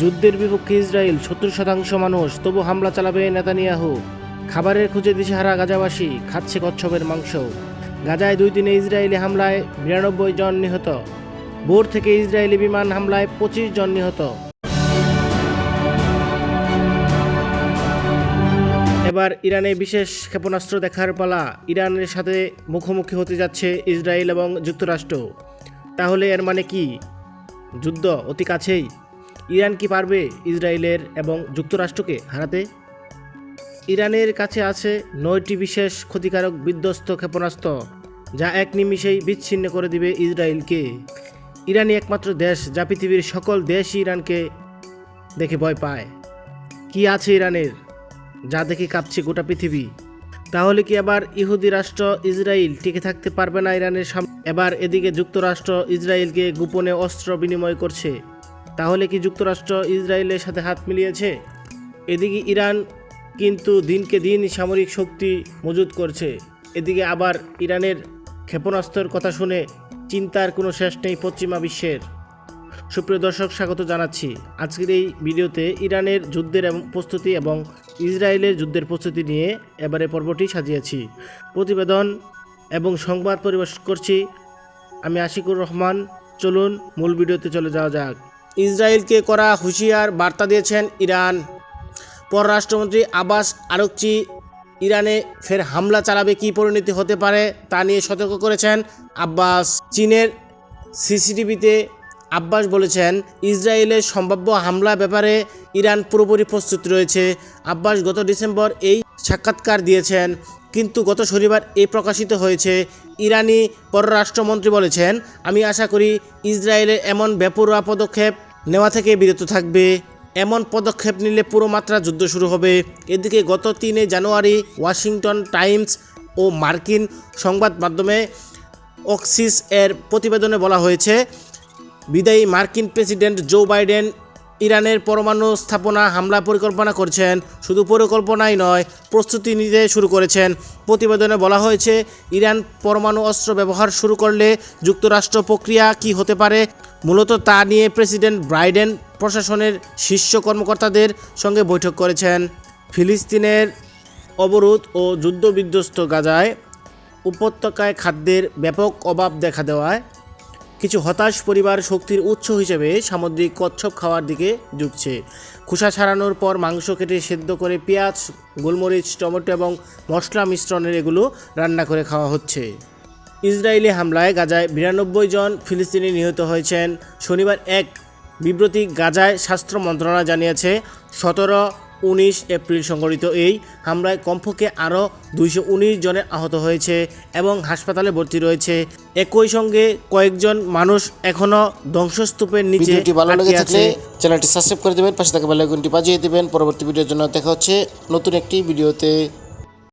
যুদ্ধের বিপক্ষে ইসরায়েল সত্তর শতাংশ মানুষ তবু হামলা চালাবে নেতানিয়াহু। খাবারের খুঁজে দিশেহারা গাজাবাসী খাচ্ছে কচ্ছপের মাংস। গাজায় দুই দিনে ইসরায়েলি হামলায় বিরানব্বই জন নিহত। ভোর থেকে ইসরায়েলি বিমান হামলায় পঁচিশ জন নিহত। এবার ইরানে বিশেষ ক্ষেপণাস্ত্র দেখার পালা। ইরানের সাথে মুখোমুখি হতে যাচ্ছে ইসরায়েল এবং যুক্তরাষ্ট্র। তাহলে এর মানে কি? যুদ্ধ অতি কাছেই। ইরান কি পারবে ইসরায়েলের এবং যুক্তরাষ্ট্রকে হারাতে? ইরানের কাছে আছে নয়টি বিশেষ ক্ষতিকারক বিধ্বস্ত ক্ষেপণাস্ত্র, যা এক নিমিষেই বিচ্ছিন্ন করে দিবে ইসরায়েলকে। ইরানই একমাত্র দেশ যা পৃথিবীর সকল দেশই ইরানকে দেখে ভয় পায়। কি আছে ইরানের? যা দেখে কাঁপছে গোটা পৃথিবী। তাহলে কি আবার ইহুদি রাষ্ট্র ইসরায়েল টিকে থাকতে পারবে না ইরানের সামনে এবার এদিকে যুক্তরাষ্ট্র ইসরায়েলকে গোপনে অস্ত্র বিনিময় করছে। তাহলে কি যুক্তরাষ্ট্র ইসরায়েলের সাথে হাত মিলিয়েছে? এদিকে ইরান কিন্তু দিনকে দিন সামরিক শক্তি মজুত করছে। এদিকে আবার ইরানের ক্ষেপণাস্ত্রের কথা শুনে চিন্তার কোনো শেষ নেই পশ্চিমা বিশ্বের। সুপ্রিয় দর্শক, স্বাগত জানাচ্ছি। আজকের এই ভিডিওতে ইরানের যুদ্ধের প্রস্তুতি এবং ইসরায়েলের যুদ্ধের প্রস্তুতি নিয়ে এবারে পর্বটি সাজিয়েছি। প্রতিবেদন এবং সংবাদ পরিবেশ করছি আমি আশিকুর রহমান। চলুন মূল ভিডিওতে চলে যাওয়া যাক। ইসরায়েলকে করা হুঁশিয়ার বার্তা দিয়েছেন ইরান। পররাষ্ট্রমন্ত্রী আব্বাস আরকচি ইরানে ফের হামলা চালাবে কী পরিণতি হতে পারে তা নিয়ে সতর্ক করেছেন আব্বাস। চীনের সিসিটিভিতে আব্বাস বলেছেন ইসরায়েলের সম্ভাব্য হামলা ব্যাপারে ইরান পুরোপুরি প্রস্তুত রয়েছে। আব্বাস গত ডিসেম্বর এই সাক্ষাৎকার দিয়েছেন, কিন্তু গত শনিবার এ প্রকাশিত হয়েছে। ইরানি পররাষ্ট্রমন্ত্রী বলেছেন, আমি আশা করি ইসরায়েলের এমন বেপরোয়া পদক্ষেপ নেওয়া থেকে বিরত থাকবে। এমন পদক্ষেপ নিলে পুরো মাত্রা যুদ্ধ শুরু হবে। এদিকে গত তিনে জানুয়ারি ওয়াশিংটন টাইমস ও মার্কিন সংবাদ মাধ্যমে অক্সিস এর প্রতিবেদনে বলা হয়েছে, বিদায়ী মার্কিন প্রেসিডেন্ট জো বাইডেন ইরানের পরমাণু স্থাপনা হামলা পরিকল্পনা করছেন। শুধু পরিকল্পনাই নয়, প্রস্তুতি নিতে শুরু করেছেন। প্রতিবেদনে বলা হয়েছে, ইরান পরমাণু অস্ত্র ব্যবহার শুরু করলে যুক্তরাষ্ট্র প্রক্রিয়া কি হতে পারে মূলত তা নিয়ে প্রেসিডেন্ট ব্রাইডেন প্রশাসনের শীর্ষ কর্মকর্তাদের সঙ্গে বৈঠক করেছেন। ফিলিস্তিনের অবরোধ ও যুদ্ধবিধ্বস্ত গাজায় উপত্যকায় খাদ্যের ব্যাপক অভাব দেখা দেওয়ায় কিছু হতাশ পরিবার শক্তির উৎস হিসেবে সামুদ্রিক কচ্ছপ খাওয়ার দিকে ঝুঁকছে। খোসা ছাড়ানোর পর মাংস কেটে সেদ্ধ করে পেঁয়াজ, গোলমরিচ, টমেটো এবং মশলা মিশ্রণের এগুলো রান্না করে খাওয়া হচ্ছে। ইসরায়েলি হামলায় গাজায় বিরানব্বই জন ফিলিস্তিনি নিহত হয়েছেন। শনিবার এক বিবৃতি গাজায় স্বাস্থ্য মন্ত্রণালয় জানিয়েছে সতেরো উনিশ এপ্রিল সংঘটিত এই হামলায় কমপক্ষে আরও দুইশো উনিশ জনের আহত হয়েছে এবং হাসপাতালে ভর্তি রয়েছে। একই সঙ্গে কয়েকজন মানুষ এখনও ধ্বংসস্তূপের নিচে ভালো লেগে থাকলে। চ্যানেলটি সাবস্ক্রাইব করে দেবেন পাশে থাকা বেল আইকনটি বাজিয়ে দেবেন। পরবর্তী ভিডিওর জন্য দেখা হচ্ছে নতুন একটি ভিডিওতে।